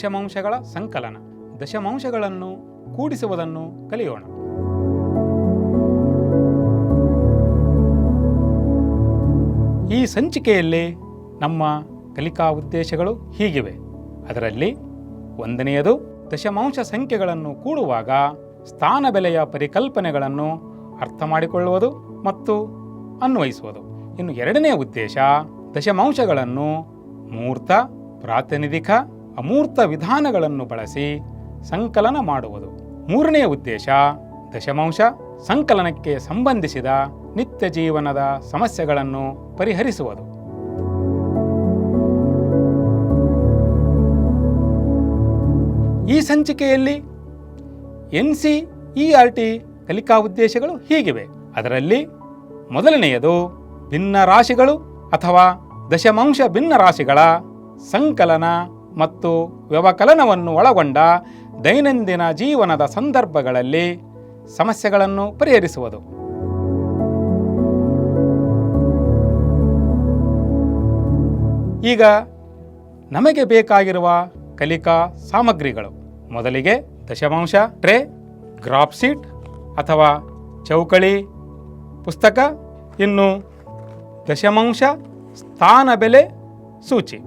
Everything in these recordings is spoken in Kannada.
ದಶಮಾಂಶಗಳ ಸಂಕಲನ. ದಶಮಾಂಶಗಳನ್ನು ಕೂಡಿಸುವುದನ್ನು ಕಲಿಯೋಣ. ಈ ಸಂಚಿಕೆಯಲ್ಲಿ ನಮ್ಮ ಕಲಿಕಾ ಉದ್ದೇಶಗಳು ಹೀಗಿವೆ. ಅದರಲ್ಲಿ ಒಂದನೆಯದು, ದಶಮಾಂಶ ಸಂಖ್ಯೆಗಳನ್ನು ಕೂಡುವಾಗ ಸ್ಥಾನ ಬೆಲೆಯ ಪರಿಕಲ್ಪನೆಗಳನ್ನು ಅರ್ಥ ಮಾಡಿಕೊಳ್ಳುವುದು ಮತ್ತು ಅನ್ವಯಿಸುವುದು. ಇನ್ನು ಎರಡನೇ ಉದ್ದೇಶ, ದಶಮಾಂಶಗಳನ್ನು ಮೂರ್ತ, ಪ್ರಾತಿನಿಧಿಕ ಅಮೂರ್ತ ವಿಧಾನಗಳನ್ನು ಬಳಸಿ ಸಂಕಲನ ಮಾಡುವುದು. ಮೂರನೆಯ ಉದ್ದೇಶ, ದಶಮಾಂಶ, ಸಂಕಲನಕ್ಕೆ ಸಂಬಂಧಿಸಿದ ನಿತ್ಯ ಜೀವನದ ಸಮಸ್ಯೆಗಳನ್ನು ಪರಿಹರಿಸುವುದು. ಈ ಸಂಚಿಕೆಯಲ್ಲಿ N C E R T ಕಲಿಕಾ ಉದ್ದೇಶಗಳು ಹೀಗಿವೆ. ಅದರಲ್ಲಿ ಮೊದಲನೆಯದು ಭಿನ್ನ ರಾಶಿಗಳು ಅಥವಾ ದಶಮಾಂಶ ಭಿನ್ನ ರಾಶಿಗಳ ಸಂಕಲನ ಮತ್ತು ವ್ಯವಕಲನವನ್ನು ಒಳಗೊಂಡ ದೈನಂದಿನ ಜೀವನದ ಸಂದರ್ಭಗಳಲ್ಲಿ ಸಮಸ್ಯೆಗಳನ್ನು ಪರಿಹರಿಸುವುದು. ಈಗ ನಮಗೆ ಬೇಕಾಗಿರುವ ಕಲಿಕಾ ಸಾಮಗ್ರಿಗಳು. ಮೊದಲಿಗೆ ದಶಮಾಂಶ, ಟ್ರೇ ಗ್ರಾಪ್ ಶೀಟ್ ಅಥವಾ ಚೌಕಳಿ, ಪುಸ್ತಕ, ಇನ್ನು ದಶಮಾಂಶ, ಸ್ಥಾನ ಬೆಲೆ, ಸೂಚಿ.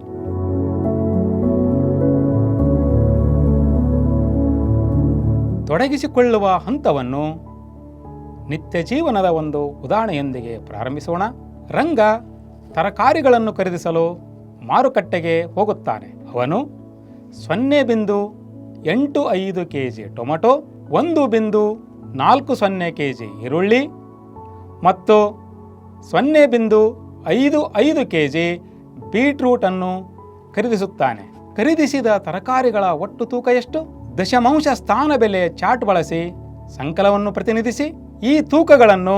ತೊಡಗಿಸಿಕೊಳ್ಳುವ ಹಂತವನ್ನು ನಿತ್ಯ ಜೀವನದ ಒಂದು ಉದಾಹರಣೆಯೊಂದಿಗೆ ಪ್ರಾರಂಭಿಸೋಣ. ರಂಗ ತರಕಾರಿಗಳನ್ನು ಖರೀದಿಸಲು ಮಾರುಕಟ್ಟೆಗೆ ಹೋಗುತ್ತಾನೆ. ಅವನು ಸೊನ್ನೆ ಬಿಂದು ಎಂಟು ಐದು ಕೆ ಜಿ ಟೊಮೆಟೊ, ಒಂದು ಬಿಂದು ನಾಲ್ಕು ಸೊನ್ನೆ ಕೆ ಜಿ ಈರುಳ್ಳಿ ಮತ್ತು ಸೊನ್ನೆ ಬಿಂದು ಐದು ಐದು ಕೆ ಜಿ ಬೀಟ್ರೂಟನ್ನು ಖರೀದಿಸುತ್ತಾನೆ. ಖರೀದಿಸಿದ ತರಕಾರಿಗಳ ಒಟ್ಟು ತೂಕ ಎಷ್ಟು? ದಶಮಾಂಶ ಸ್ಥಾನ ಬೆಲೆಯ ಚಾರ್ಟ್ ಬಳಸಿ ಸಂಕಲವನ್ನು ಪ್ರತಿನಿಧಿಸಿ, ಈ ತೂಕಗಳನ್ನು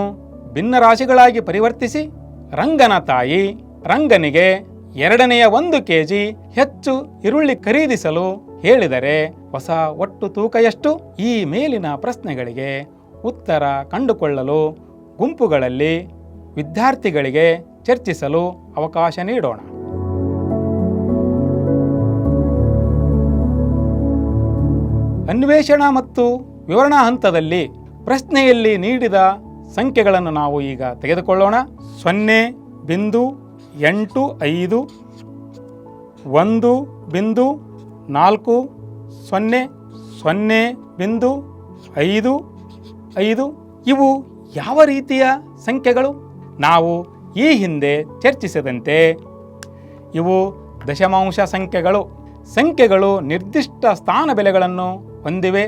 ಭಿನ್ನ ರಾಶಿಗಳಾಗಿ ಪರಿವರ್ತಿಸಿ, ರಂಗನ ತಾಯಿ ರಂಗನಿಗೆ ಎರಡನೆಯ ಒಂದು ಕೆಜಿ ಹೆಚ್ಚು ಈರುಳ್ಳಿ ಖರೀದಿಸಲು ಹೇಳಿದರೆ ಹೊಸ ಒಟ್ಟು ತೂಕ ಎಷ್ಟು? ಈ ಮೇಲಿನ ಪ್ರಶ್ನೆಗಳಿಗೆ ಉತ್ತರ ಕಂಡುಕೊಳ್ಳಲು ಗುಂಪುಗಳಲ್ಲಿ ವಿದ್ಯಾರ್ಥಿಗಳಿಗೆ ಚರ್ಚಿಸಲು ಅವಕಾಶ ನೀಡೋಣ. ಅನ್ವೇಷಣಾ ಮತ್ತು ವಿವರಣಾ ಹಂತದಲ್ಲಿ ಪ್ರಶ್ನೆಯಲ್ಲಿ ನೀಡಿದ ಸಂಖ್ಯೆಗಳನ್ನು ನಾವು ಈಗ ತೆಗೆದುಕೊಳ್ಳೋಣ. ಸೊನ್ನೆ ಬಿಂದು ಎಂಟು ಐದು ಒಂದು ಬಿಂದು ನಾಲ್ಕು ಸೊನ್ನೆ ಸೊನ್ನೆ ಬಿಂದು ಐದು ಐದು. ಇವು ಯಾವ ರೀತಿಯ ಸಂಖ್ಯೆಗಳು? ನಾವು ಈ ಹಿಂದೆ ಚರ್ಚಿಸಿದಂತೆ ಇವು ದಶಮಾಂಶ ಸಂಖ್ಯೆಗಳು. ಸಂಖ್ಯೆಗಳು ನಿರ್ದಿಷ್ಟ ಸ್ಥಾನ ಬೆಲೆಗಳನ್ನು ಹೊಂದಿವೆ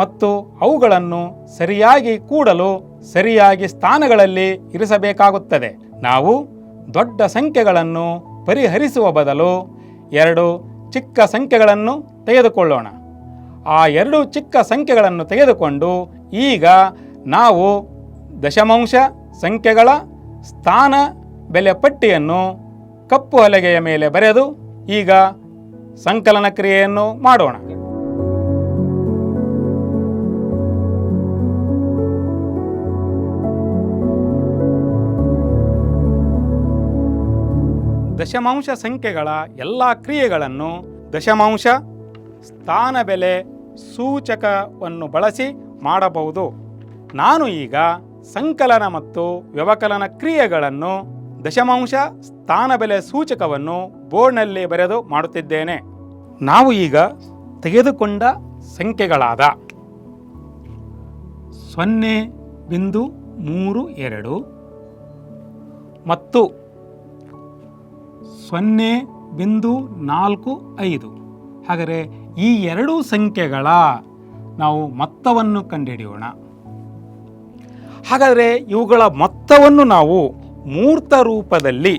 ಮತ್ತು ಅವುಗಳನ್ನು ಸರಿಯಾಗಿ ಕೂಡಲು ಸರಿಯಾಗಿ ಸ್ಥಾನಗಳಲ್ಲಿ ಇರಿಸಬೇಕಾಗುತ್ತದೆ. ನಾವು ದೊಡ್ಡ ಸಂಖ್ಯೆಗಳನ್ನು ಪರಿಹರಿಸುವ ಬದಲು ಎರಡು ಚಿಕ್ಕ ಸಂಖ್ಯೆಗಳನ್ನು ತೆಗೆದುಕೊಳ್ಳೋಣ. ಆ ಎರಡು ಚಿಕ್ಕ ಸಂಖ್ಯೆಗಳನ್ನು ತೆಗೆದುಕೊಂಡು ಈಗ ನಾವು ದಶಮಾಂಶ ಸಂಖ್ಯೆಗಳ ಸ್ಥಾನ ಬೆಲೆ ಪಟ್ಟಿಯನ್ನು ಕಪ್ಪು ಹಲಗೆಯ ಮೇಲೆ ಬರೆದು ಈಗ ಸಂಕಲನ ಕ್ರಿಯೆಯನ್ನು ಮಾಡೋಣ. ದಶಮಾಂಶ ಸಂಖ್ಯೆಗಳ ಎಲ್ಲ ಕ್ರಿಯೆಗಳನ್ನು ದಶಮಾಂಶ, ಸ್ಥಾನ ಬೆಲೆ, ಸೂಚಕವನ್ನು ಬಳಸಿ ಮಾಡಬಹುದು. ನಾನು ಈಗ ಸಂಕಲನ ಮತ್ತು ವ್ಯವಕಲನ ಕ್ರಿಯೆಗಳನ್ನು ದಶಮಾಂಶ, ಸ್ಥಾನ ಬೆಲೆ ಸೂಚಕವನ್ನು ಬೋರ್ಡ್ನಲ್ಲಿ ಬರೆದು ಮಾಡುತ್ತಿದ್ದೇನೆ. ನಾವು ಈಗ ತೆಗೆದುಕೊಂಡ ಸಂಖ್ಯೆಗಳಾದ ಸೊನ್ನೆ ಬಿಂದು ಮೂರು ಎರಡು ಮತ್ತು ಸೊನ್ನೆ ಬಿಂದು ನಾಲ್ಕು ಐದು. ಹಾಗಾದರೆ ಈ ಎರಡೂ ಸಂಖ್ಯೆಗಳ ನಾವು ಮೊತ್ತವನ್ನು ಕಂಡುಹಿಡಿಯೋಣ. ಹಾಗಾದರೆ ಇವುಗಳ ಮೊತ್ತವನ್ನು ನಾವು ಮೂರ್ತ ರೂಪದಲ್ಲಿ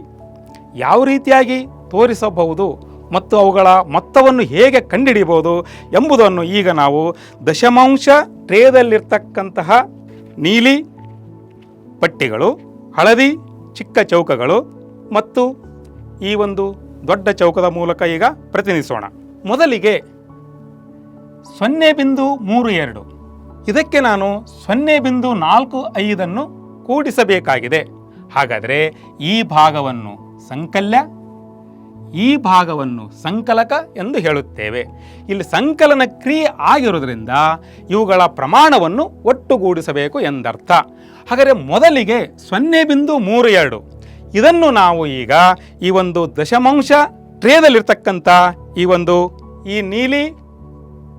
ಯಾವ ರೀತಿಯಾಗಿ ತೋರಿಸಬಹುದು ಮತ್ತು ಅವುಗಳ ಮೊತ್ತವನ್ನು ಹೇಗೆ ಕಂಡುಹಿಡಿಯಬಹುದು ಎಂಬುದನ್ನು ಈಗ ನಾವು ದಶಮಾಂಶ ಟ್ರೇದಲ್ಲಿರ್ತಕ್ಕಂತಹ ನೀಲಿ ಪಟ್ಟಿಗಳು, ಹಳದಿ ಚಿಕ್ಕ ಚೌಕಗಳು ಮತ್ತು ಈ ಒಂದು ದೊಡ್ಡ ಚೌಕದ ಮೂಲಕ ಈಗ ಪ್ರತಿನಿಧಿಸೋಣ. ಮೊದಲಿಗೆ ಸೊನ್ನೆ ಬಿಂದು ಮೂರು ಎರಡು. ಇದಕ್ಕೆ ನಾನು ಸೊನ್ನೆ ಬಿಂದು ನಾಲ್ಕು ಐದನ್ನು ಕೂಡಿಸಬೇಕಾಗಿದೆ. ಹಾಗಾದರೆ ಈ ಭಾಗವನ್ನು ಸಂಕಲ್ಯ, ಈ ಭಾಗವನ್ನು ಸಂಕಲಕ ಎಂದು ಹೇಳುತ್ತೇವೆ. ಇಲ್ಲಿ ಸಂಕಲನ ಕ್ರಿಯೆ ಆಗಿರೋದ್ರಿಂದ ಇವುಗಳ ಪ್ರಮಾಣವನ್ನು ಒಟ್ಟುಗೂಡಿಸಬೇಕು ಎಂದರ್ಥ. ಹಾಗಾದರೆ ಮೊದಲಿಗೆ ಸೊನ್ನೆ ಬಿಂದು ಮೂರು ಎರಡು. ಇದನ್ನು ನಾವು ಈಗ ಈ ಒಂದು ದಶಮಾಂಶ ಟ್ರೇದಲ್ಲಿರ್ತಕ್ಕಂಥ ಈ ಒಂದು ಈ ನೀಲಿ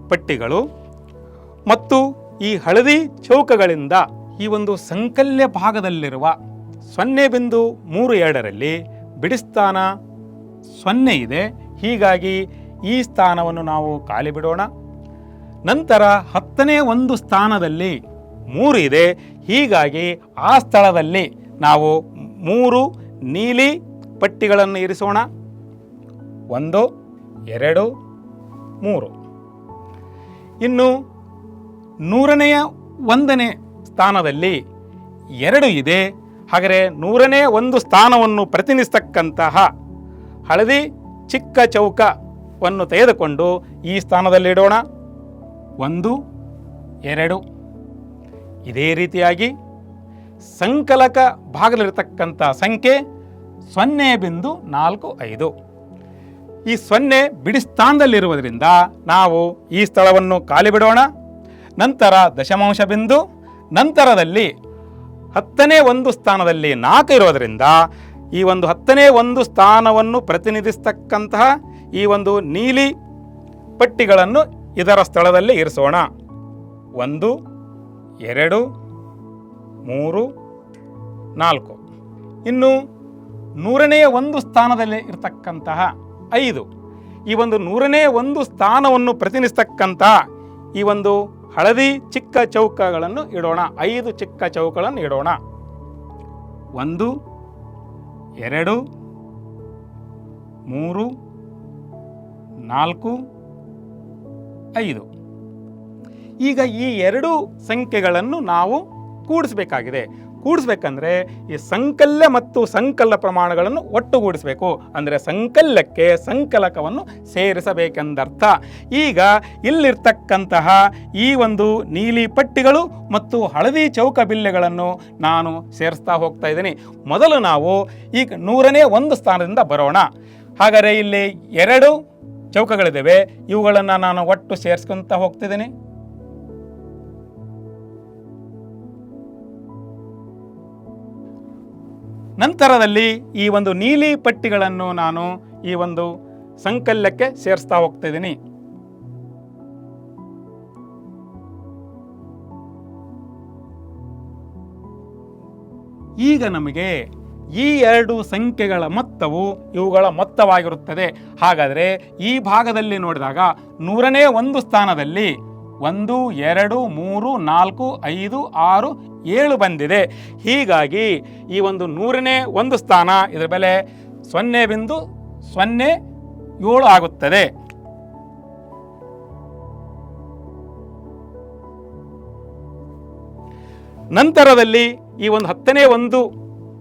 ಪಟ್ಟಿಗಳು ಮತ್ತು ಈ ಹಳದಿ ಚೌಕಗಳಿಂದ ಈ ಒಂದು ಸಂಕಲ್ಯ ಭಾಗದಲ್ಲಿರುವ ಸೊನ್ನೆ ಬಿಂದು ಮೂರು ಎರಡರಲ್ಲಿ ಬಿಡಿಸ್ಥಾನ ಸೊನ್ನೆ ಇದೆ. ಹೀಗಾಗಿ ಈ ಸ್ಥಾನವನ್ನು ನಾವು ಖಾಲಿ ಬಿಡೋಣ. ನಂತರ ಹತ್ತನೇ ಒಂದು ಸ್ಥಾನದಲ್ಲಿ ಮೂರು ಇದೆ. ಹೀಗಾಗಿ ಆ ಸ್ಥಳದಲ್ಲಿ ನಾವು ಮೂರು ನೀಲಿ ಪಟ್ಟಿಗಳನ್ನು ಇರಿಸೋಣ. ಒಂದು, ಎರಡು, ಮೂರು. ಇನ್ನು ನೂರನೆಯ ಒಂದನೇ ಸ್ಥಾನದಲ್ಲಿ ಎರಡು ಇದೆ. ಹಾಗರೆ ನೂರನೇ ಒಂದು ಸ್ಥಾನವನ್ನು ಪ್ರತಿನಿಧಿಸ್ತಕ್ಕಂತಹ ಹಳದಿ ಚಿಕ್ಕ ಚೌಕವನ್ನು ತೆಗೆದುಕೊಂಡು ಈ ಸ್ಥಾನದಲ್ಲಿಡೋಣ ಒಂದು, ಎರಡು. ಇದೇ ರೀತಿಯಾಗಿ ಸಂಕಲಕ ಭಾಗದಲ್ಲಿರತಕ್ಕಂಥ ಸಂಖ್ಯೆ ಸೊನ್ನೆ ಬಿಂದು ನಾಲ್ಕು ಐದು. ಈ ಸೊನ್ನೆ ಬಿಡಿಸ್ಥಾನದಲ್ಲಿರುವುದರಿಂದ ನಾವು ಈ ಸ್ಥಳವನ್ನು ಖಾಲಿ ಬಿಡೋಣ. ನಂತರ ದಶಮಾಂಶ ಬಿಂದು, ನಂತರದಲ್ಲಿ ಹತ್ತನೇ ಒಂದು ಸ್ಥಾನದಲ್ಲಿ ನಾಲ್ಕು ಇರೋದರಿಂದ ಈ ಒಂದು ಹತ್ತನೇ ಒಂದು ಸ್ಥಾನವನ್ನು ಪ್ರತಿನಿಧಿಸ್ತಕ್ಕಂತಹ ಈ ಒಂದು ನೀಲಿ ಪಟ್ಟಿಗಳನ್ನು ಇದರ ಸ್ಥಳದಲ್ಲಿ ಇರಿಸೋಣ. ಒಂದು, ಎರಡು ಮೂರು, ನಾಲ್ಕು. ಇನ್ನು ನೂರನೆಯ ಒಂದು ಸ್ಥಾನದಲ್ಲಿ ಇರತಕ್ಕಂತಹ ಐದು. ಈ ಒಂದು ನೂರನೇ ಒಂದು ಸ್ಥಾನವನ್ನು ಪ್ರತಿನಿಧಿಸ್ತಕ್ಕಂತಹ ಈ ಒಂದು ಹಳದಿ ಚಿಕ್ಕ ಚೌಕಗಳನ್ನು ಇಡೋಣ. ಐದು ಚಿಕ್ಕ ಚೌಕಗಳನ್ನು ಇಡೋಣ. ಒಂದು, ಎರಡು, ಮೂರು, ನಾಲ್ಕು, ಐದು. ಈಗ ಈ ಎರಡು ಸಂಖ್ಯೆಗಳನ್ನು ನಾವು ಕೂಡಿಸಬೇಕಾಗಿದೆ. ಕೂಡಿಸ್ಬೇಕಂದ್ರೆ ಈ ಸಂಕಲ್ಯ ಮತ್ತು ಸಂಕಲ ಪ್ರಮಾಣಗಳನ್ನು ಒಟ್ಟುಗೂಡಿಸಬೇಕು. ಅಂದರೆ ಸಂಕಲ್ಯಕ್ಕೆ ಸಂಕಲಕವನ್ನು ಸೇರಿಸಬೇಕೆಂದರ್ಥ. ಈಗ ಇಲ್ಲಿರ್ತಕ್ಕಂತಹ ಈ ಒಂದು ನೀಲಿ ಪಟ್ಟಿಗಳು ಮತ್ತು ಹಳದಿ ಚೌಕ ಬಿಲ್ಲೆಗಳನ್ನು ನಾನು ಸೇರಿಸ್ತಾ ಹೋಗ್ತಾ ಇದ್ದೀನಿ. ಮೊದಲು ನಾವು ಈಗ ನೂರನೇ ಒಂದು ಸ್ಥಾನದಿಂದ ಬರೋಣ. ಹಾಗಾದರೆ ಇಲ್ಲಿ ಎರಡು ಚೌಕಗಳಿದ್ದಾವೆ. ಇವುಗಳನ್ನು ನಾನು ಒಟ್ಟು ಸೇರಿಸ್ಕೊಂತ ಹೋಗ್ತಿದ್ದೀನಿ. ನಂತರದಲ್ಲಿ ಈ ಒಂದು ನೀಲಿ ಪಟ್ಟಿಗಳನ್ನು ನಾನು ಈ ಒಂದು ಸಂಕಲ್ಯಕ್ಕೆ ಸೇರಿಸ್ತಾ ಹೋಗ್ತಾ ಇದ್ದೀನಿ. ಈಗ ನಮಗೆ ಈ ಎರಡು ಸಂಖ್ಯೆಗಳ ಮೊತ್ತವು ಇವುಗಳ ಮೊತ್ತವಾಗಿರುತ್ತದೆ. ಹಾಗಾದರೆ ಈ ಭಾಗದಲ್ಲಿ ನೋಡಿದಾಗ ನೂರನೇ ಒಂದು ಸ್ಥಾನದಲ್ಲಿ ಒಂದು, ಎರಡು, ಮೂರು, ನಾಲ್ಕು, ಐದು, ಆರು, ಏಳು ಬಂದಿದೆ. ಹೀಗಾಗಿ ಈ ಒಂದು ನೂರನೇ ಒಂದು ಸ್ಥಾನ ಇದರ ಬೆಲೆ ಸೊನ್ನೆ ಬಿಂದು ಸೊನ್ನೆ ಏಳು ಆಗುತ್ತದೆ. ನಂತರದಲ್ಲಿ ಈ ಒಂದು ಹತ್ತನೇ ಒಂದು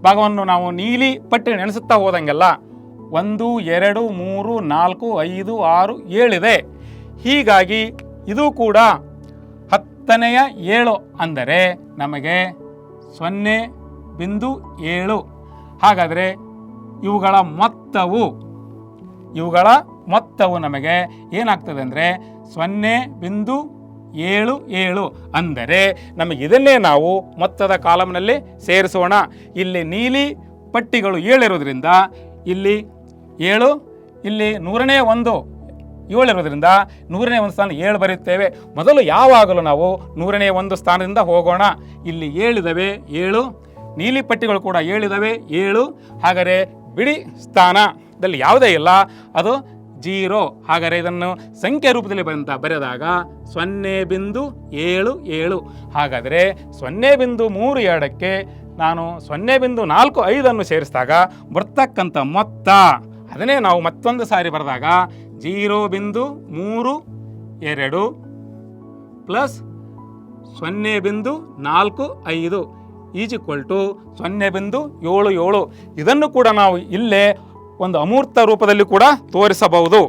ಭಾಗವನ್ನು ನಾವು ನೀಲಿ ಪಟ್ಟಿ ನೆನೆಸುತ್ತಾ ಹೋದಂಗೆಲ್ಲ ಒಂದು, ಎರಡು, ಮೂರು, ನಾಲ್ಕು, ಐದು, ಆರು, ಏಳಿದೆ. ಹೀಗಾಗಿ ಇದು ಕೂಡ ಹತ್ತನೆಯ ಏಳು ಅಂದರೆ ನಮಗೆ ಸೊನ್ನೆ ಬಿಂದು ಏಳು. ಹಾಗಾದರೆ ಇವುಗಳ ಮೊತ್ತವು ಇವುಗಳ ಮೊತ್ತವು ನಮಗೆ ಏನಾಗ್ತದೆ ಅಂದರೆ ಸೊನ್ನೆ ಬಿಂದು ಏಳು ಏಳು ಅಂದರೆ ನಮಗೆ ಇದನ್ನೇ ನಾವು ಮೊತ್ತದ ಕಾಲಮ್ನಲ್ಲಿ ಸೇರಿಸೋಣ. ಇಲ್ಲಿ ನೀಲಿ ಪಟ್ಟಿಗಳು ಏಳಿರೋದ್ರಿಂದ ಇಲ್ಲಿ ಏಳು, ಇಲ್ಲಿ ನೂರನೇ ಒಂದು ಏಳಿರೋದ್ರಿಂದ ನೂರನೇ ಒಂದು ಸ್ಥಾನ ಏಳು ಬರೆಯುತ್ತೇವೆ. ಮೊದಲು ಯಾವಾಗಲೂ ನಾವು ನೂರನೇ ಒಂದು ಸ್ಥಾನದಿಂದ ಹೋಗೋಣ. ಇಲ್ಲಿ ಏಳಿದವೆ ಏಳು, ನೀಲಿ ಪಟ್ಟಿಗಳು ಕೂಡ ಏಳಿದವೆ ಏಳು. ಹಾಗಾದರೆ ಬಿಡಿ ಸ್ಥಾನದಲ್ಲಿ ಯಾವುದೇ ಇಲ್ಲ. ಅದು ಜೀರೋ. ಹಾಗಾದರೆ ಇದನ್ನು ಸಂಖ್ಯೆ ರೂಪದಲ್ಲಿ ಬಂತ ಬರೆದಾಗ ಸೊನ್ನೆ ಬಿಂದು ಏಳು ಏಳು. ಹಾಗಾದರೆ ಸೊನ್ನೆ ಬಿಂದು ಮೂರು ಎರಡಕ್ಕೆ ನಾನು ಸೊನ್ನೆ ಬಿಂದು ನಾಲ್ಕು ಐದನ್ನು ಸೇರಿಸಿದಾಗ ಬರ್ತಕ್ಕಂಥ ಮೊತ್ತ. ಅದನ್ನೇ ನಾವು ಮತ್ತೊಂದು ಸಾರಿ ಬರೆದಾಗ ಜೀರೋ ಬಿಂದು ಮೂರು ಎರಡು ಪ್ಲಸ್ ಸೊನ್ನೆ ಬಿಂದು ನಾಲ್ಕು ಐದು ಈಜ್ ಟು ಸೊನ್ನೆ ಬಿಂದು ಏಳು ಏಳು. ಇದನ್ನು ಕೂಡ ನಾವು ಇಲ್ಲೇ ಒಂದು ಅಮೂರ್ತ ರೂಪದಲ್ಲಿ ಕೂಡ ತೋರಿಸಬಹುದು.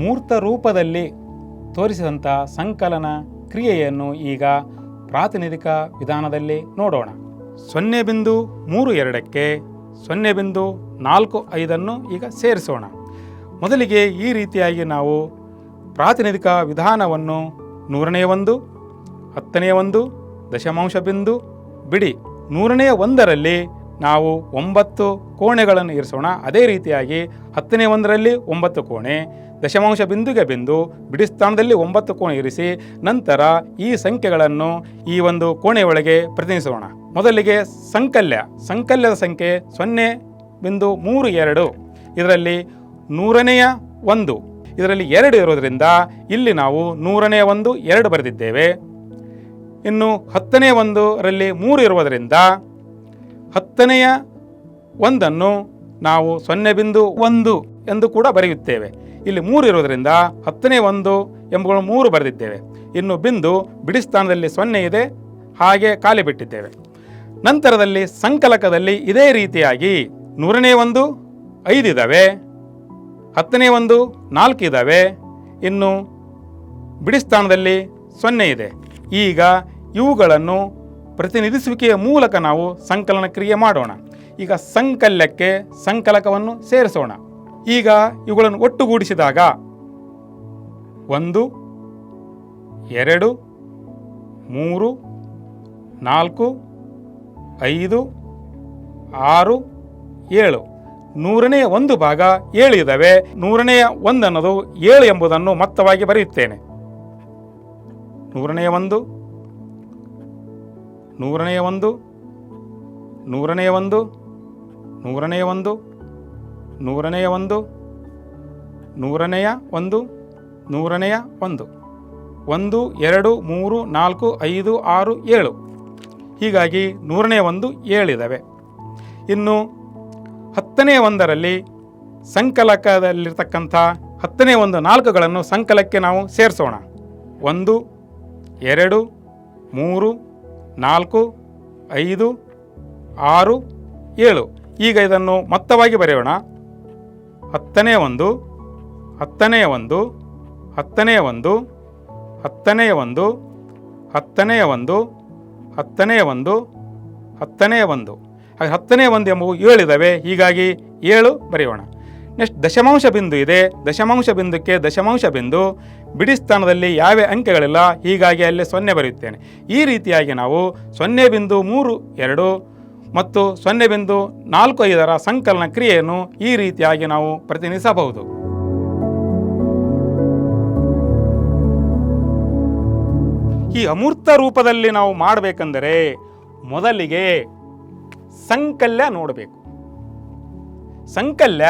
ಮೂರ್ತ ರೂಪದಲ್ಲಿ ತೋರಿಸಿದಂಥ ಸಂಕಲನ ಕ್ರಿಯೆಯನ್ನು ಈಗ ಪ್ರಾತಿನಿಧಿಕ ವಿಧಾನದಲ್ಲಿ ನೋಡೋಣ. ಸೊನ್ನೆ ಬಿಂದು ಮೂರು ಎರಡಕ್ಕೆ ಸೊನ್ನೆ ಬಿಂದು ನಾಲ್ಕು ಐದನ್ನು ಈಗ ಸೇರಿಸೋಣ. ಮೊದಲಿಗೆ ಈ ರೀತಿಯಾಗಿ ನಾವು ಪ್ರಾತಿನಿಧಿಕ ವಿಧಾನವನ್ನು ನೂರನೆಯ ಒಂದು, ಹತ್ತನೇ ಒಂದು, ದಶಮಾಂಶ ಬಿಂದು ಬಿಡಿ. ನೂರನೆಯ ಒಂದರಲ್ಲಿ ನಾವು ಒಂಬತ್ತು ಕೋಣೆಗಳನ್ನು ಇರಿಸೋಣ. ಅದೇ ರೀತಿಯಾಗಿ ಹತ್ತನೇ ಒಂದರಲ್ಲಿ ಒಂಬತ್ತು ಕೋಣೆ, ದಶಮಾಂಶ ಬಿಂದುಗೆ ಬಿಂದು ಬಿಡಿಸ್ಥಾನದಲ್ಲಿ ಒಂಬತ್ತು ಕೋಣೆ ಇರಿಸಿ, ನಂತರ ಈ ಸಂಖ್ಯೆಗಳನ್ನು ಈ ಒಂದು ಕೋಣೆಯೊಳಗೆ ಪ್ರತಿನಿಧಿಸೋಣ. ಮೊದಲಿಗೆ ಸಂಕಲ್ಯ, ಸಂಕಲ್ಯದ ಸಂಖ್ಯೆ ಸೊನ್ನೆ ಬಿಂದು ಮೂರು ಎರಡು, ಇದರಲ್ಲಿ ನೂರನೆಯ ಒಂದು, ಇದರಲ್ಲಿ ಎರಡು ಇರೋದರಿಂದ ಇಲ್ಲಿ ನಾವು ನೂರನೆಯ ಒಂದು ಎರಡು ಬರೆದಿದ್ದೇವೆ. ಇನ್ನು ಹತ್ತನೇ ಒಂದರಲ್ಲಿ ಮೂರು ಇರುವುದರಿಂದ ಹತ್ತನೆಯ ಒಂದನ್ನು ನಾವು ಸೊನ್ನೆ ಬಿಂದು ಒಂದು ಎಂದು ಕೂಡ ಬರೆಯುತ್ತೇವೆ. ಇಲ್ಲಿ ಮೂರು ಇರುವುದರಿಂದ ಹತ್ತನೇ ಒಂದು ಎಂಬುಗಳು ಮೂರು ಬರೆದಿದ್ದೇವೆ. ಇನ್ನು ಬಿಂದು ಬಿಡಿ ಸ್ಥಾನದಲ್ಲಿ ಸೊನ್ನೆ ಇದೆ, ಹಾಗೆ ಖಾಲಿ ಬಿಟ್ಟಿದ್ದೇವೆ. ನಂತರದಲ್ಲಿ ಸಂಕಲಕದಲ್ಲಿ ಇದೇ ರೀತಿಯಾಗಿ ನೂರನೇ ಒಂದು ಐದು ಇದ್ದಾವೆ ಹತ್ತನೇ ಒಂದು ನಾಲ್ಕು ಇದ್ದಾವೆ ಇನ್ನು ಬಿಡಿ ಸ್ಥಾನದಲ್ಲಿ ಸೊನ್ನೆ ಇದೆ. ಈಗ ಇವುಗಳನ್ನು ಪ್ರತಿನಿಧಿಸುವಿಕೆಯ ಮೂಲಕ ನಾವು ಸಂಕಲನ ಕ್ರಿಯೆ ಮಾಡೋಣ. ಈಗ ಸಂಕಲ್ಯಕ್ಕೆ ಸಂಕಲಕವನ್ನು ಸೇರಿಸೋಣ. ಈಗ ಇವುಗಳನ್ನು ಒಟ್ಟುಗೂಡಿಸಿದಾಗ ಒಂದು, ಎರಡು, ಮೂರು, ನಾಲ್ಕು, ಐದು, ಆರು, ಏಳು. ನೂರನೆಯ ಒಂದು ಭಾಗ ಏಳು ಇದ್ದಾವೆ. ನೂರನೆಯ ಒಂದನ್ನೋದು ಏಳು ಎಂಬುದನ್ನು ಮೊತ್ತವಾಗಿ ಬರೆಯುತ್ತೇನೆ. ನೂರನೆಯ ಒಂದು ನೂರನೆಯ ಒಂದು ನೂರನೆಯ ಒಂದು ನೂರನೆಯ ಒಂದು ನೂರನೆಯ ಒಂದು ನೂರನೆಯ ಒಂದು ನೂರನೆಯ ಒಂದು. ಒಂದು, ಎರಡು, ಮೂರು, ನಾಲ್ಕು, ಐದು, ಆರು, ಏಳು. ಹೀಗಾಗಿ ನೂರನೆಯ ಒಂದು ಏಳಿದ್ದಾವೆ ಇನ್ನು ಹತ್ತನೇ ಒಂದರಲ್ಲಿ ಸಂಕಲಕದಲ್ಲಿರ್ತಕ್ಕಂಥ ಹತ್ತನೇ ಒಂದು ನಾಲ್ಕುಗಳನ್ನು ಸಂಕಲಕ್ಕೆ ನಾವು ಸೇರಿಸೋಣ. ಒಂದು, ಎರಡು, ಮೂರು ನಾಲ್ಕು, ಐದು, ಆರು, ಏಳು. ಈಗ ಇದನ್ನು ಮೊತ್ತವಾಗಿ ಬರೆಯೋಣ. ಹತ್ತನೇ ಒಂದು ಹತ್ತನೆಯ ಒಂದು ಹತ್ತನೆಯ ಒಂದು ಹತ್ತನೆಯ ಒಂದು ಹತ್ತನೆಯ ಒಂದು ಹತ್ತನೆಯ ಒಂದು ಹತ್ತನೆಯ ಒಂದು. ಹಾಗೆ ಹತ್ತನೇ ಒಂದು ಎಂಬುವು ಏಳಿದ್ದಾವೆ ಹೀಗಾಗಿ ಏಳು ಬರೆಯೋಣ. ನೆಕ್ಸ್ಟ್ ದಶಮಾಂಶ ಬಿಂದು ಇದೆ. ದಶಮಾಂಶ ಬಿಂದುಕ್ಕೆ ದಶಮಾಂಶ ಬಿಂದು. ಬಿಡಿ ಸ್ಥಾನದಲ್ಲಿ ಯಾವ ಅಂಕೆಗಳಿಲ್ಲ, ಹೀಗಾಗಿ ಅಲ್ಲಿ ಸೊನ್ನೆ ಬರೆಯುತ್ತೇನೆ. ಈ ರೀತಿಯಾಗಿ ನಾವು ಸೊನ್ನೆ ಬಿಂದು ಮೂರು, ಎರಡು ಮತ್ತು ಸೊನ್ನೆ ಬಿಂದು ನಾಲ್ಕು, ಐದರ ಸಂಕಲನ ಕ್ರಿಯೆಯನ್ನು ಈ ರೀತಿಯಾಗಿ ನಾವು ಪ್ರತಿನಿಧಿಸಬಹುದು. ಈ ಅಮೂರ್ತ ರೂಪದಲ್ಲಿ ನಾವು ಮಾಡಬೇಕೆಂದರೆ ಮೊದಲಿಗೆ ಸಂಕಲ್ಯ ನೋಡಬೇಕು. ಸಂಕಲ್ಯ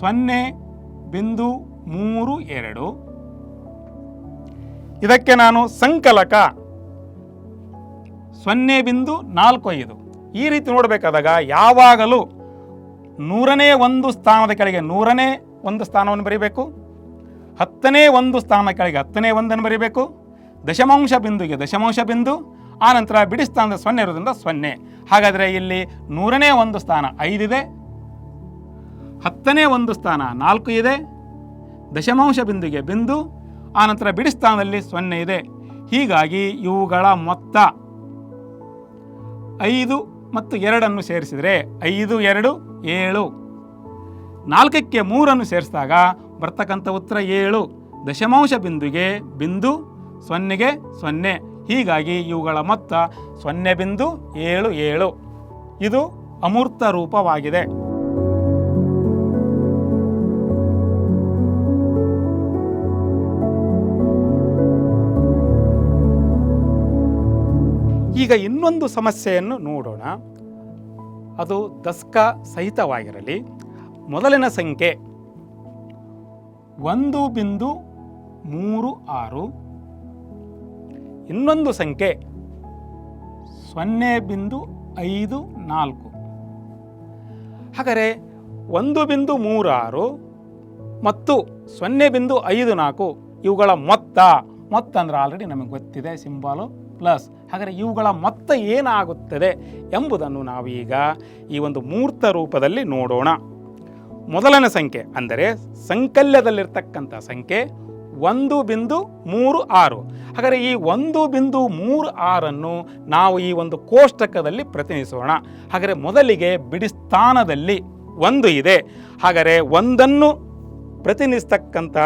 ಸೊನ್ನೆ ಬಿಂದು ಮೂರು ಎರಡು. ಇದಕ್ಕೆ ನಾನು ಸಂಕಲಕ. ಸೊನ್ನೆ ಬಿಂದು ನಾಲ್ಕು ಐದು. ಈ ರೀತಿ ನೋಡಬೇಕಾದಾಗ ಯಾವಾಗಲೂ ನೂರನೇ ಒಂದು ಸ್ಥಾನದ ಕೆಳಗೆ ನೂರನೇ ಒಂದು ಸ್ಥಾನವನ್ನು ಬರೀಬೇಕು. ಹತ್ತನೇ ಒಂದು ಸ್ಥಾನ ಕೆಳಗೆ ಹತ್ತನೇ ಒಂದನ್ನು ಬರೀಬೇಕು. ದಶಮಾಂಶ ಬಿಂದುಗೆ ದಶಮಾಂಶ ಬಿಂದು ಆನಂತರ ಬಿಡಿ ಸ್ಥಾನದ ಸೊನ್ನೆ ಇರೋದ್ರಿಂದ ಸೊನ್ನೆ. ಹಾಗಾದರೆ ಇಲ್ಲಿ ನೂರನೇ ಒಂದು ಸ್ಥಾನ ಐದಿದೆ. ಹತ್ತನೇ ಒಂದು ಸ್ಥಾನ ನಾಲ್ಕು ಇದೆ. ದಶಮಾಂಶ ಬಿಂದುಗೆ ಬಿಂದು ಆನಂತರ ಬಿಡಿ ಸ್ಥಾನದಲ್ಲಿ ಸೊನ್ನೆ ಇದೆ. ಹೀಗಾಗಿ ಇವುಗಳ ಮೊತ್ತ ಐದು ಮತ್ತು ಎರಡನ್ನು ಸೇರಿಸಿದರೆ ಐದು, ಎರಡು, ಏಳು. ನಾಲ್ಕಕ್ಕೆ ಮೂರನ್ನು ಸೇರಿಸಿದಾಗ ಬರ್ತಕ್ಕಂಥ ಉತ್ತರ ಏಳು. ದಶಮಾಂಶ ಬಿಂದುಗೆ ಬಿಂದು, ಸೊನ್ನೆಗೆ ಸೊನ್ನೆ. ಹೀಗಾಗಿ ಇವುಗಳ ಮೊತ್ತ ಸೊನ್ನೆ ಬಿಂದು, ಏಳು ಏಳು. ಇದು ಅಮೂರ್ತ ರೂಪವಾಗಿದೆ. ಈಗ ಇನ್ನೊಂದು ಸಮಸ್ಯೆಯನ್ನು ನೋಡೋಣ. ಅದು ದಸ್ಕ ಸಹಿತವಾಗಿರಲಿ. ಮೊದಲಿನ ಸಂಖ್ಯೆ ಒಂದು ಬಿಂದು ಮೂರು ಆರು. ಇನ್ನೊಂದು ಸಂಖ್ಯೆ ಸೊನ್ನೆ ಬಿಂದು ಐದು ನಾಲ್ಕು. ಹಾಗಾದರೆ ಒಂದು ಬಿಂದು ಮೂರು ಆರು ಮತ್ತು ಸೊನ್ನೆ ಬಿಂದು ಐದು ನಾಲ್ಕು ಇವುಗಳ ಮೊತ್ತ. ಮೊತ್ತ ಅಂದರೆ ಆಲ್ರೆಡಿ ನಮಗೆ ಗೊತ್ತಿದೆ ಸಿಂಬಾಲು ಪ್ಲಸ್ ಹಾಗಾದರೆ ಇವುಗಳ ಮೊತ್ತ ಏನಾಗುತ್ತದೆ ಎಂಬುದನ್ನು ನಾವೀಗ ಈ ಒಂದು ಮೂರ್ತ ರೂಪದಲ್ಲಿ ನೋಡೋಣ. ಮೊದಲನೇ ಸಂಖ್ಯೆ ಅಂದರೆ ಸಂಕಲ್ಯದಲ್ಲಿರ್ತಕ್ಕಂಥ ಸಂಖ್ಯೆ ಒಂದು ಬಿಂದು ಮೂರು ಆರು. ಹಾಗಾದರೆ ಈ ಒಂದು ಬಿಂದು ಮೂರು ಆರನ್ನು ನಾವು ಈ ಒಂದು ಕೋಷ್ಟಕದಲ್ಲಿ ಪ್ರತಿನಿಧಿಸೋಣ. ಹಾಗಾದರೆ ಮೊದಲಿಗೆ ಬಿಡಿಸ್ಥಾನದಲ್ಲಿ ಒಂದು ಇದೆ. ಹಾಗಾದರೆ ಒಂದನ್ನು ಪ್ರತಿನಿಧಿಸ್ತಕ್ಕಂಥ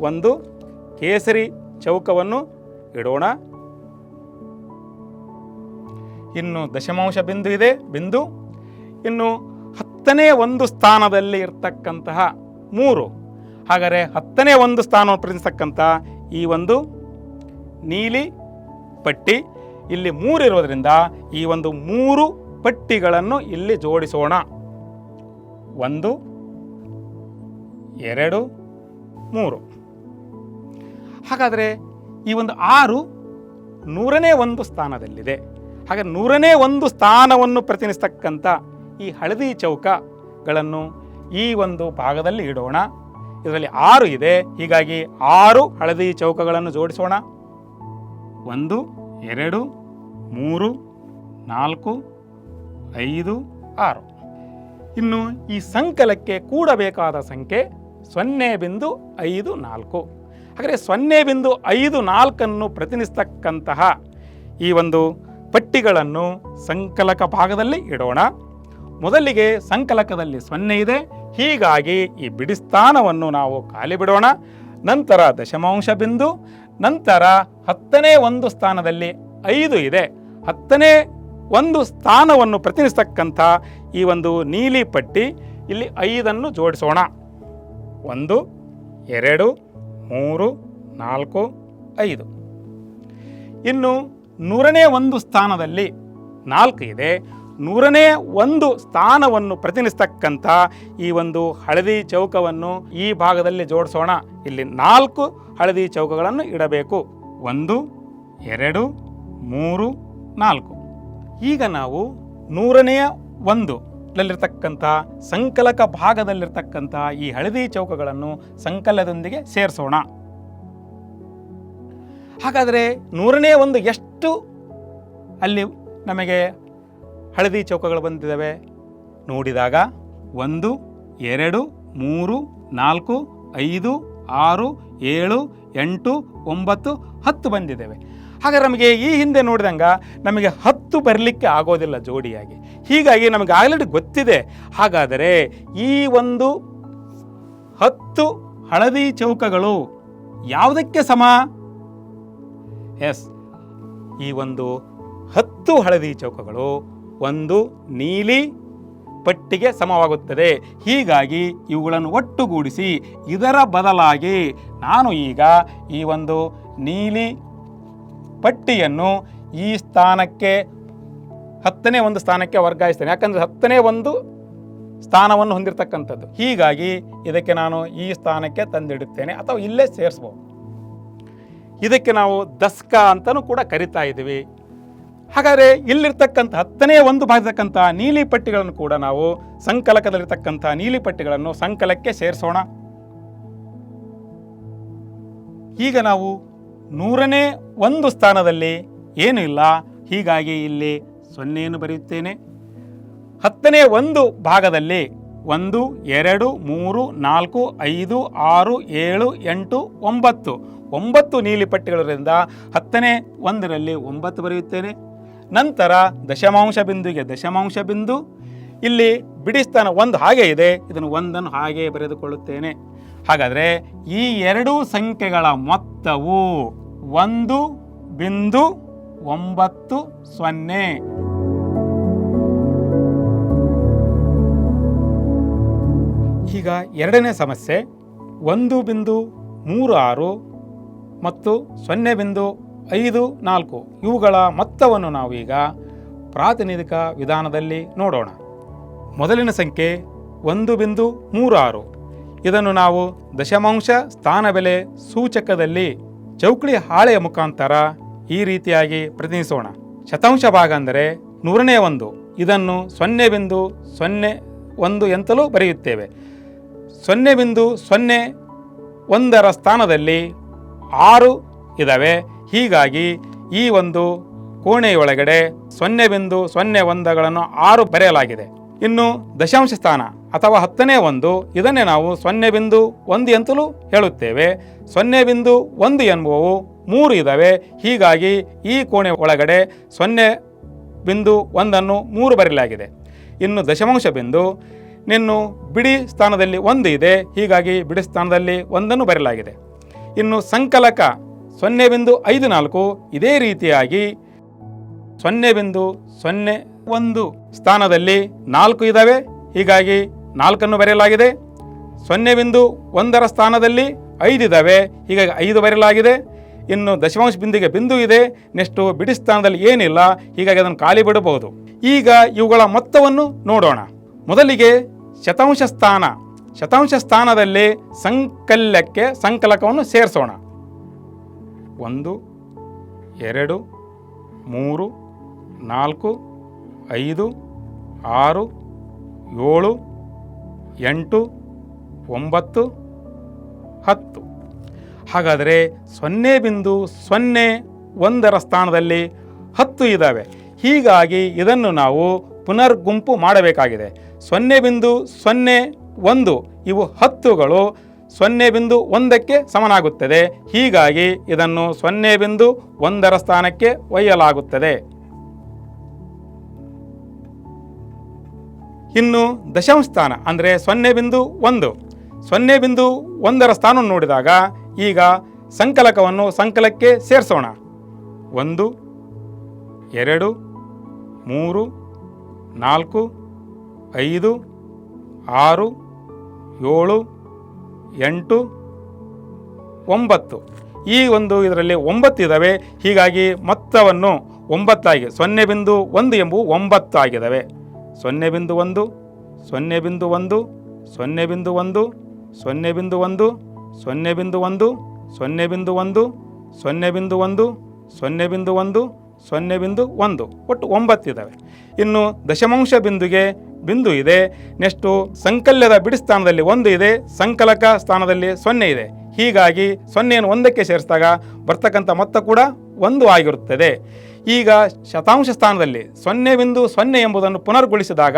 ಒಂದು ಕೇಸರಿ ಚೌಕವನ್ನು ಇಡೋಣ. ಇನ್ನು ದಶಮಾಂಶ ಬಿಂದು ಇದೆ. ಬಿಂದು ಇನ್ನು ಹತ್ತನೇ ಒಂದು ಸ್ಥಾನದಲ್ಲಿ ಇರ್ತಕ್ಕಂತಹ ಮೂರು. ಹಾಗಾದರೆ ಹತ್ತನೇ ಒಂದು ಸ್ಥಾನವನ್ನು ಪ್ರತಿನಿಸ್ತಕ್ಕಂಥ ಈ ಒಂದು ನೀಲಿ ಪಟ್ಟಿ ಇಲ್ಲಿ ಮೂರು ಇರೋದರಿಂದ ಈ ಒಂದು ಮೂರು ಪಟ್ಟಿಗಳನ್ನು ಇಲ್ಲಿ ಜೋಡಿಸೋಣ. ಒಂದು, ಎರಡು, ಮೂರು. ಹಾಗಾದರೆ ಈ ಒಂದು ಆರು ನೂರನೇ ಒಂದು ಸ್ಥಾನದಲ್ಲಿದೆ. ಹಾಗೆ ನೂರನೇ ಒಂದು ಸ್ಥಾನವನ್ನು ಪ್ರತಿನಿಸ್ತಕ್ಕಂಥ ಈ ಹಳದಿ ಚೌಕಗಳನ್ನು ಈ ಒಂದು ಭಾಗದಲ್ಲಿ ಇಡೋಣ. ಇದರಲ್ಲಿ ಆರು ಇದೆ. ಹೀಗಾಗಿ ಆರು ಹಳದಿ ಚೌಕಗಳನ್ನು ಜೋಡಿಸೋಣ. ಒಂದು, ಎರಡು, ಮೂರು, ನಾಲ್ಕು, ಐದು, ಆರು. ಇನ್ನು ಈ ಸಂಕಲಕ್ಕೆ ಕೂಡಬೇಕಾದ ಸಂಖ್ಯೆ ಸೊನ್ನೆ ಬಿಂದು ಐದು ನಾಲ್ಕು. ಹಾಗಾದರೆ ಸೊನ್ನೆ ಬಿಂದು ಐದು ನಾಲ್ಕನ್ನು ಪ್ರತಿನಿಸ್ತಕ್ಕಂತಹ ಈ ಒಂದು ಪಟ್ಟಿಗಳನ್ನು ಸಂಕಲಕ ಭಾಗದಲ್ಲಿ ಇಡೋಣ. ಮೊದಲಿಗೆ ಸಂಕಲಕದಲ್ಲಿ ಸೊನ್ನೆ ಇದೆ. ಹೀಗಾಗಿ ಈ ಬಿಡಿಸ್ಥಾನವನ್ನು ನಾವು ಖಾಲಿ ಬಿಡೋಣ. ನಂತರ ದಶಮಾಂಶ ಬಿಂದು, ನಂತರ ಹತ್ತನೇ ಒಂದು ಸ್ಥಾನದಲ್ಲಿ ಐದು ಇದೆ. ಹತ್ತನೇ ಒಂದು ಸ್ಥಾನವನ್ನು ಪ್ರತಿನಿಸ್ತಕ್ಕಂಥ ಈ ಒಂದು ನೀಲಿ ಪಟ್ಟಿ ಇಲ್ಲಿ ಐದನ್ನು ಜೋಡಿಸೋಣ. ಒಂದು, ಎರಡು, ಮೂರು, ನಾಲ್ಕು, ಐದು. ಇನ್ನು ನೂರನೇ ಒಂದು ಸ್ಥಾನದಲ್ಲಿ ನಾಲ್ಕು ಇದೆ. ನೂರನೇ ಒಂದು ಸ್ಥಾನವನ್ನು ಪ್ರತಿನಿಸ್ತಕ್ಕಂಥ ಈ ಒಂದು ಹಳದಿ ಚೌಕವನ್ನು ಈ ಭಾಗದಲ್ಲಿ ಜೋಡಿಸೋಣ. ಇಲ್ಲಿ ನಾಲ್ಕು ಹಳದಿ ಚೌಕಗಳನ್ನು ಇಡಬೇಕು. ಒಂದು, ಎರಡು, ಮೂರು, ನಾಲ್ಕು. ಈಗ ನಾವು ನೂರನೆಯ ಒಂದು ಲಲ್ಲಿರ್ತಕ್ಕಂಥ ಸಂಕಲಕ ಭಾಗದಲ್ಲಿರ್ತಕ್ಕಂಥ ಈ ಹಳದಿ ಚೌಕಗಳನ್ನು ಸಂಕಲದೊಂದಿಗೆ ಸೇರಿಸೋಣ. ಹಾಗಾದರೆ ನೂರನೇ ಒಂದು ಎಷ್ಟು ಅಲ್ಲಿ ನಮಗೆ ಹಳದಿ ಚೌಕಗಳು ಬಂದಿದ್ದಾವೆ? ನೋಡಿದಾಗ ಒಂದು, ಎರಡು, ಮೂರು, ನಾಲ್ಕು, ಐದು, ಆರು, ಏಳು, ಎಂಟು, ಒಂಬತ್ತು, ಹತ್ತು ಬಂದಿದ್ದೇವೆ. ಹಾಗಾದ್ರೆ ನಮಗೆ ಈ ಹಿಂದೆ ನೋಡಿದಂಗೆ ನಮಗೆ ಹತ್ತು ಬರಲಿಕ್ಕೆ ಆಗೋದಿಲ್ಲ ಜೋಡಿಯಾಗಿ. ಹೀಗಾಗಿ ನಮಗೆ ಆಲ್ರೆಡಿ ಗೊತ್ತಿದೆ. ಹಾಗಾದರೆ ಈ ಒಂದು ಹತ್ತು ಹಳದಿ ಚೌಕಗಳು ಯಾವುದಕ್ಕೆ ಸಮ? ಎಸ್ ಈ ಒಂದು ಹತ್ತು ಹಳದಿ ಚೌಕಗಳು ಒಂದು ನೀಲಿ ಪಟ್ಟಿಗೆ ಸಮವಾಗುತ್ತದೆ. ಹೀಗಾಗಿ ಇವುಗಳನ್ನು ಒಟ್ಟುಗೂಡಿಸಿ ಇದರ ಬದಲಾಗಿ ನಾನು ಈಗ ಈ ಒಂದು ನೀಲಿ ಪಟ್ಟಿಯನ್ನು ಈ ಸ್ಥಾನಕ್ಕೆ ಹತ್ತನೇ ಒಂದು ಸ್ಥಾನಕ್ಕೆ ವರ್ಗಾಯಿಸ್ತೇನೆ. ಯಾಕಂದರೆ ಹತ್ತನೇ ಒಂದು ಸ್ಥಾನವನ್ನು ಹೊಂದಿರತಕ್ಕಂಥದ್ದು. ಹೀಗಾಗಿ ಇದಕ್ಕೆ ನಾನು ಈ ಸ್ಥಾನಕ್ಕೆ ತಂದಿಡುತ್ತೇನೆ. ಅಥವಾ ಇಲ್ಲೇ ಸೇರಿಸ್ಬೋದು. ಇದಕ್ಕೆ ನಾವು ದಸ್ಕ ಅಂತಲೂ ಕೂಡ ಕರಿತಾ ಇದ್ದೀವಿ. ಹಾಗಾದರೆ ಇಲ್ಲಿರ್ತಕ್ಕಂಥ ಹತ್ತನೇ ಒಂದು ಭಾಗತಕ್ಕಂಥ ನೀಲಿ ಪಟ್ಟಿಗಳನ್ನು ಕೂಡ ನಾವು ಸಂಕಲಕದಲ್ಲಿರ್ತಕ್ಕಂಥ ನೀಲಿ ಪಟ್ಟಿಗಳನ್ನು ಸಂಕಲಕ್ಕೆ ಸೇರಿಸೋಣ. ಈಗ ನಾವು ನೂರನೇ ಒಂದು ಸ್ಥಾನದಲ್ಲಿ ಏನು ಇಲ್ಲ, ಹೀಗಾಗಿ ಇಲ್ಲಿ ಸೊನ್ನೆಯನ್ನು ಬರೆಯುತ್ತೇನೆ. ಹತ್ತನೇ ಒಂದು ಭಾಗದಲ್ಲಿ ಒಂದು, ಎರಡು, ಮೂರು, ನಾಲ್ಕು, ಐದು, ಆರು, ಏಳು, ಎಂಟು, ಒಂಬತ್ತು. ಒಂಬತ್ತು ನೀಲಿ ಪಟ್ಟಿಗಳಿಂದ ಹತ್ತನೇ ಒಂದರಲ್ಲಿ ಒಂಬತ್ತು ಬರೆಯುತ್ತೇನೆ. ನಂತರ ದಶಮಾಂಶ ಬಿಂದುಗೆ ದಶಮಾಂಶ ಬಿಂದು. ಇಲ್ಲಿ ಬಿಡಿ ಸ್ಥಾನ ಒಂದು ಹಾಗೆ ಇದೆ. ಇದನ್ನು ಒಂದನ್ನು ಹಾಗೆ ಬರೆದುಕೊಳ್ಳುತ್ತೇನೆ. ಹಾಗಾದರೆ ಈ ಎರಡೂ ಸಂಖ್ಯೆಗಳ ಮೊತ್ತವು ಒಂದು ಬಿಂದು ಒಂಬತ್ತು ಸೊನ್ನೆ. ಈಗ ಎರಡನೇ ಸಮಸ್ಯೆ ಒಂದು ಬಿಂದು ಮೂರು ಆರು ಮತ್ತು ಸೊನ್ನೆ ಬಿಂದು ಐದು ನಾಲ್ಕು. ಇವುಗಳ ಮೊತ್ತವನ್ನು ನಾವೀಗ ಪ್ರಾತಿನಿಧಿಕ ವಿಧಾನದಲ್ಲಿ ನೋಡೋಣ. ಮೊದಲಿನ ಸಂಖ್ಯೆ ಒಂದು ಬಿಂದು ಮೂರು ಆರು ಇದನ್ನು ನಾವು ದಶಮಾಂಶ ಸ್ಥಾನ ಬೆಲೆ ಸೂಚಕದಲ್ಲಿ ಚೌಕಳಿ ಹಾಳೆಯ ಮುಖಾಂತರ ಈ ರೀತಿಯಾಗಿ ಪ್ರತಿನಿಧಿಸೋಣ. ಶತಾಂಶ ಭಾಗ ಅಂದರೆ ನೂರನೇ ಒಂದು. ಇದನ್ನು ಸೊನ್ನೆ ಬಿಂದು ಸೊನ್ನೆ ಒಂದು ಎಂತಲೂ ಬರೆಯುತ್ತೇವೆ. ಸೊನ್ನೆ ಬಿಂದು ಸೊನ್ನೆ ಒಂದರ ಸ್ಥಾನದಲ್ಲಿ ಆರು ಇದ್ದಾವೆ ಹೀಗಾಗಿ ಈ ಒಂದು ಕೋಣೆಯೊಳಗಡೆ ಸೊನ್ನೆ ಬಿಂದು ಸೊನ್ನೆ ಒಂದಗಳನ್ನು ಆರು ಬರೆಯಲಾಗಿದೆ. ಇನ್ನು ದಶಾಂಶ ಸ್ಥಾನ ಅಥವಾ ಹತ್ತನೇ ಒಂದು, ಇದನ್ನೇ ನಾವು ಸೊನ್ನೆ ಬಿಂದು ಒಂದು ಅಂತಲೂ ಹೇಳುತ್ತೇವೆ. ಸೊನ್ನೆ ಬಿಂದು ಒಂದು ಎನ್ನುವವು ಮೂರು ಇದ್ದಾವೆ ಹೀಗಾಗಿ ಈ ಕೋಣೆ ಒಳಗಡೆ ಸೊನ್ನೆ ಬಿಂದು ಒಂದನ್ನು ಮೂರು ಬರೆಯಲಾಗಿದೆ. ಇನ್ನು ದಶಮಾಂಶ ಬಿಂದು ನಿನ್ನು ಬಿಡಿ ಸ್ಥಾನದಲ್ಲಿ ಒಂದು ಇದೆ. ಹೀಗಾಗಿ ಬಿಡಿ ಸ್ಥಾನದಲ್ಲಿ ಒಂದನ್ನು ಬರೆಯಲಾಗಿದೆ. ಇನ್ನು ಸಂಕಲಕ ಸೊನ್ನೆ ಬಿಂದು ಐದು ನಾಲ್ಕು ಇದೇ ರೀತಿಯಾಗಿ ಸೊನ್ನೆ ಬಿಂದು ಸೊನ್ನೆ ಒಂದು ಸ್ಥಾನದಲ್ಲಿ ನಾಲ್ಕು ಇದ್ದಾವೆ ಹೀಗಾಗಿ ನಾಲ್ಕನ್ನು ಬರೆಯಲಾಗಿದೆ. ಸೊನ್ನೆ ಬಿಂದು ಒಂದರ ಸ್ಥಾನದಲ್ಲಿ ಐದು ಇದ್ದಾವೆ ಹೀಗಾಗಿ ಐದು ಬರೆಯಲಾಗಿದೆ. ಇನ್ನು ದಶಮಾಂಶ ಬಿಂದಿಗೆ ಬಿಂದು ಇದೆ. ನೆಕ್ಸ್ಟು ಬಿಡಿ ಸ್ಥಾನದಲ್ಲಿ ಏನಿಲ್ಲ. ಹೀಗಾಗಿ ಅದನ್ನು ಖಾಲಿ ಬಿಡಬಹುದು. ಈಗ ಇವುಗಳ ಮೊತ್ತವನ್ನು ನೋಡೋಣ. ಮೊದಲಿಗೆ ಶತಾಂಶ ಸ್ಥಾನ. ಶತಾಂಶ ಸ್ಥಾನದಲ್ಲಿ ಸಂಕಲ್ಯಕ್ಕೆ ಸಂಕಲಕವನ್ನು ಸೇರಿಸೋಣ. ಒಂದು, ಎರಡು, ಮೂರು, ನಾಲ್ಕು, ಐದು, ಆರು, ಏಳು, ಎಂಟು, ಒಂಬತ್ತು, ಹತ್ತು. ಹಾಗಾದರೆ ಸೊನ್ನೆ ಬಿಂದು ಸೊನ್ನೆ ಒಂದರ ಸ್ಥಾನದಲ್ಲಿ ಹತ್ತು ಇದ್ದಾವೆ. ಹೀಗಾಗಿ ಇದನ್ನು ನಾವು ಪುನರ್ಗುಂಪು ಮಾಡಬೇಕಾಗಿದೆ. ಸೊನ್ನೆ ಬಿಂದು ಸೊನ್ನೆ ಒಂದು, ಇವು ಹತ್ತುಗಳು ಸೊನ್ನೆ ಬಿಂದು ಒಂದಕ್ಕೆ ಸಮನಾಗುತ್ತದೆ. ಹೀಗಾಗಿ ಇದನ್ನು ಸೊನ್ನೆ ಬಿಂದು ಒಂದರ ಸ್ಥಾನಕ್ಕೆ ಒಯ್ಯಲಾಗುತ್ತದೆ. ಇನ್ನು ದಶಾಂಶ ಸ್ಥಾನ, ಅಂದರೆ ಸೊನ್ನೆ ಬಿಂದು ಒಂದು. ಸೊನ್ನೆ ಬಿಂದು ಒಂದರ ಸ್ಥಾನ ನೋಡಿದಾಗ ಈಗ ಸಂಕಲಕವನ್ನು ಸಂಕಲಕ್ಕೆ ಸೇರಿಸೋಣ. ಒಂದು, ಎರಡು, ಮೂರು, ನಾಲ್ಕು, ಐದು, ಆರು ಏಳು, ಎಂಟು, ಒಂಬತ್ತು. ಈ ಒಂದು ಇದರಲ್ಲಿ ಒಂಬತ್ತು ಇದ್ದಾವೆ ಹೀಗಾಗಿ ಮೊತ್ತವನ್ನು ಒಂಬತ್ತಾಗಿ, ಸೊನ್ನೆ ಬಿಂದು ಒಂದು ಎಂಬುವು ಒಂಬತ್ತು ಆಗಿದ್ದಾವೆ ಸೊನ್ನೆ ಬಿಂದು ಒಂದು, ಸೊನ್ನೆ ಬಿಂದು ಒಂದು, ಸೊನ್ನೆ ಬಿಂದು ಒಂದು, ಸೊನ್ನೆ ಬಿಂದು ಒಂದು, ಸೊನ್ನೆ ಬಿಂದು ಒಂದು, ಸೊನ್ನೆ ಬಿಂದು ಒಂದು, ಸೊನ್ನೆ ಬಿಂದು ಒಂದು, ಸೊನ್ನೆ ಬಿಂದು ಒಂದು ಸೊನ್ನೆ ಬಿಂದು ಒಂದು, ಒಟ್ಟು ಒಂಬತ್ತಿದ್ದಾವೆ ಇನ್ನು ದಶಮಾಂಶ ಬಿಂದುಗೆ ಬಿಂದು ಇದೆ. ನೆಕ್ಸ್ಟು ಸಂಕಲ್ಯದ ಬಿಡಿ ಸ್ಥಾನದಲ್ಲಿ ಒಂದು ಇದೆ, ಸಂಕಲಕ ಸ್ಥಾನದಲ್ಲಿ ಸೊನ್ನೆ ಇದೆ. ಹೀಗಾಗಿ ಸೊನ್ನೆಯನ್ನು ಒಂದಕ್ಕೆ ಸೇರಿಸಿದಾಗ ಬರ್ತಕ್ಕಂಥ ಮೊತ್ತ ಕೂಡ ಒಂದು ಆಗಿರುತ್ತದೆ. ಈಗ ಶತಾಂಶ ಸ್ಥಾನದಲ್ಲಿ ಸೊನ್ನೆ ಬಿಂದು ಸೊನ್ನೆ ಎಂಬುದನ್ನು ಪುನರ್ಗೊಳಿಸಿದಾಗ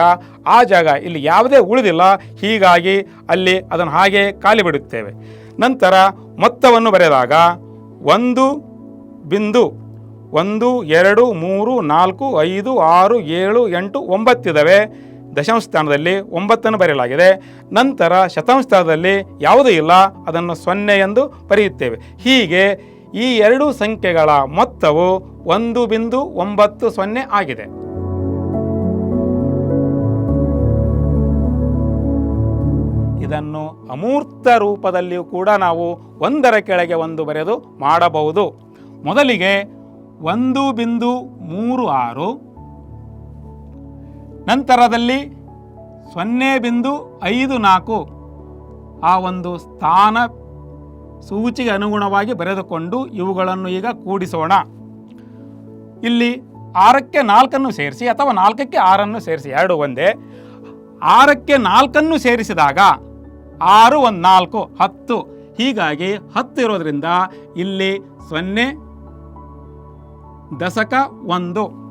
ಆ ಜಾಗ ಇಲ್ಲಿ ಯಾವುದೇ ಉಳಿದಿಲ್ಲ. ಹೀಗಾಗಿ ಅಲ್ಲಿ ಅದನ್ನು ಹಾಗೆ ಖಾಲಿ ಬಿಡುತ್ತೇವೆ. ನಂತರ ಮೊತ್ತವನ್ನು ಬರೆದಾಗ ಒಂದು ಬಿಂದು ಒಂದು, ಎರಡು, ಮೂರು, ನಾಲ್ಕು, ಐದು, ಆರು, ಏಳು, ಎಂಟು ಒಂಬತ್ತಿದ್ದಾವೆ ದಶಾಂಶ ಸ್ಥಾನದಲ್ಲಿ ಒಂಬತ್ತನ್ನು ಬರೆಯಲಾಗಿದೆ. ನಂತರ ಶತಾಂಶ ಸ್ಥಾನದಲ್ಲಿ ಯಾವುದೂ ಇಲ್ಲ. ಅದನ್ನು ಸೊನ್ನೆ ಎಂದು ಬರೆಯುತ್ತೇವೆ. ಹೀಗೆ ಈ ಎರಡು ಸಂಖ್ಯೆಗಳ ಮೊತ್ತವು ಒಂದು ಬಿಂದು ಒಂಬತ್ತು ಸೊನ್ನೆ ಆಗಿದೆ. ಇದನ್ನು ಅಮೂರ್ತ ರೂಪದಲ್ಲಿಯೂ ಕೂಡ ನಾವು ಒಂದರ ಕೆಳಗೆ ಒಂದು ಬರೆದು ಮಾಡಬಹುದು. ಮೊದಲಿಗೆ ಒಂದು ಬಿಂದು ಮೂರು ಆರು. ನಂತರದಲ್ಲಿ ಸೊನ್ನೆ ಬಿಂದು ಐದು ನಾಲ್ಕು. ಆ ಒಂದು ಸ್ಥಾನ ಸೂಚಿಗೆ ಅನುಗುಣವಾಗಿ ಬರೆದುಕೊಂಡು ಇವುಗಳನ್ನು ಈಗ ಕೂಡಿಸೋಣ. ಇಲ್ಲಿ ಆರಕ್ಕೆ ನಾಲ್ಕನ್ನು ಸೇರಿಸಿ ಅಥವಾ ನಾಲ್ಕಕ್ಕೆ ಆರನ್ನು ಸೇರಿಸಿ. ಎರಡು ಒಂದೇ. ಆರಕ್ಕೆ ನಾಲ್ಕನ್ನು ಸೇರಿಸಿದಾಗ ಆರು ಒಂದು ನಾಲ್ಕು, ಹತ್ತು. ಹೀಗಾಗಿ ಹತ್ತು ಇರೋದರಿಂದ ಇಲ್ಲಿ ಸೊನ್ನೆ ದಶಕ ಒಂದು.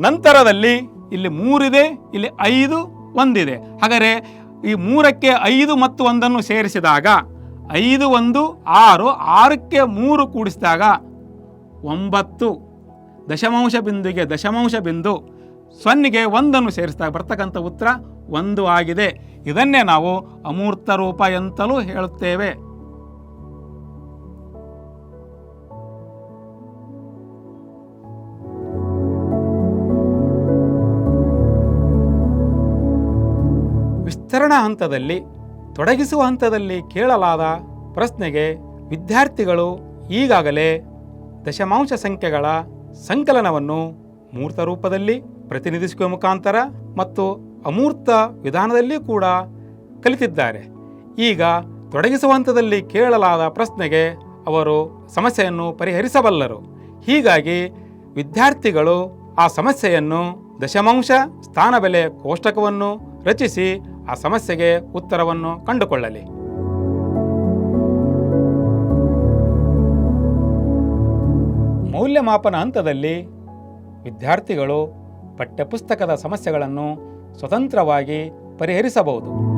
ನಂತರದಲ್ಲಿ ಇಲ್ಲಿ ಮೂರಿದೆ, ಇಲ್ಲಿ ಐದು ಒಂದಿದೆ. ಹಾಗಾದರೆ ಈ ಮೂರಕ್ಕೆ ಐದು ಮತ್ತು ಒಂದನ್ನು ಸೇರಿಸಿದಾಗ ಐದು, ಒಂದು, ಆರು, ಆರಕ್ಕೆ ಮೂರು ಕೂಡಿಸಿದಾಗ ಒಂಬತ್ತು. ದಶಮಾಂಶ ಬಿಂದುಗೆ ದಶಮಾಂಶ ಬಿಂದು ಸೊನ್ನೆಗೆ ಒಂದನ್ನು ಸೇರಿಸಿದಾಗ ಬರ್ತಕ್ಕಂಥ ಉತ್ತರ ಒಂದು ಆಗಿದೆ. ಇದನ್ನೇ ನಾವು ಅಮೂರ್ತ ರೂಪ ಎಂತಲೂ ಹೇಳುತ್ತೇವೆ. ವಿಸ್ತರಣಾ ಹಂತದಲ್ಲಿ, ತೊಡಗಿಸುವ ಹಂತದಲ್ಲಿ ಕೇಳಲಾದ ಪ್ರಶ್ನೆಗೆ ವಿದ್ಯಾರ್ಥಿಗಳು ಈಗಾಗಲೇ ದಶಮಾಂಶ ಸಂಖ್ಯೆಗಳ ಸಂಕಲನವನ್ನು ಮೂರ್ತ ರೂಪದಲ್ಲಿ ಪ್ರತಿನಿಧಿಸುವ ಮುಖಾಂತರ ಮತ್ತು ಅಮೂರ್ತ ವಿಧಾನದಲ್ಲಿ ಕೂಡ ಕಲಿತಿದ್ದಾರೆ. ಈಗ ತೊಡಗಿಸುವ ಹಂತದಲ್ಲಿ ಕೇಳಲಾದ ಪ್ರಶ್ನೆಗೆ ಅವರು ಸಮಸ್ಯೆಯನ್ನು ಪರಿಹರಿಸಬಲ್ಲರು. ಹೀಗಾಗಿ ವಿದ್ಯಾರ್ಥಿಗಳು ಆ ಸಮಸ್ಯೆಯನ್ನು ದಶಮಾಂಶ ಸ್ಥಾನ ಬೆಲೆ ಕೋಷ್ಟಕವನ್ನು ರಚಿಸಿ ಆ ಸಮಸ್ಯೆಗೆ ಉತ್ತರವನ್ನು ಕಂಡುಕೊಳ್ಳಲಿ. ಮೌಲ್ಯಮಾಪನ ಹಂತದಲ್ಲಿ ವಿದ್ಯಾರ್ಥಿಗಳು ಪಠ್ಯಪುಸ್ತಕದ ಸಮಸ್ಯೆಗಳನ್ನು ಸ್ವತಂತ್ರವಾಗಿ ಪರಿಹರಿಸಬಹುದು.